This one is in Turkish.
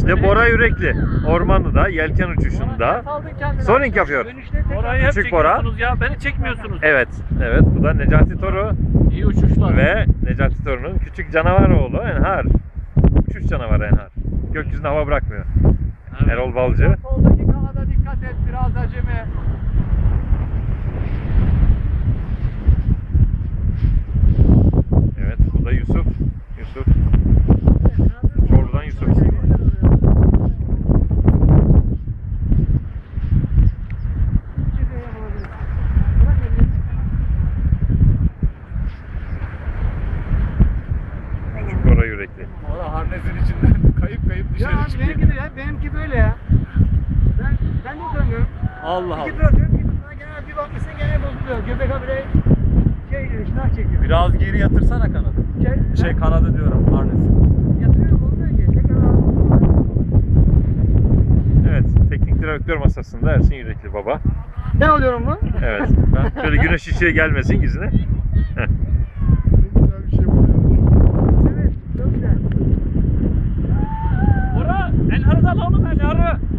İşte Bora Yürekli. Ormanlı'da, yelken uçuşunda. Sonic yapıyor. Orayı hep Küçük Bora. çekiyorsunuz ya. Beni çekmiyorsunuz. Evet, evet. Bu da Necati Toru İyi uçuşlar. ve Necati Toru'nun küçük canavar oğlu Enhar. Uçuş canavarı Enhar. Gökyüzünde hava bırakmıyor. Evet. Erol Balcı. Soldaki kanada dikkat et biraz acemi. Evet, bu da Yusuf. Yusuf. Çorlu'dan Yusuf. Yürekli. Valla harnesin içinden kayıp kayıp dışarı Ya çıkıyor. benimki de ya, benimki böyle ya. Ben, ben de oturamıyorum. Allah İki Allah. bırakıyorum, bir sonra gene bir bakmışsın gene bozuluyor. Göbek habire şey, şınav çekiyor. Biraz geri yatırsana kanadı. Şey, Şey kanadı diyorum harnesi. yatırıyorum. Tekrar al. Evet, teknik direktör masasında Ersin Yürekli baba. Ne alıyorum bu? Evet. Şöyle güneş ışığı gelmesin yüzüne. Sarı.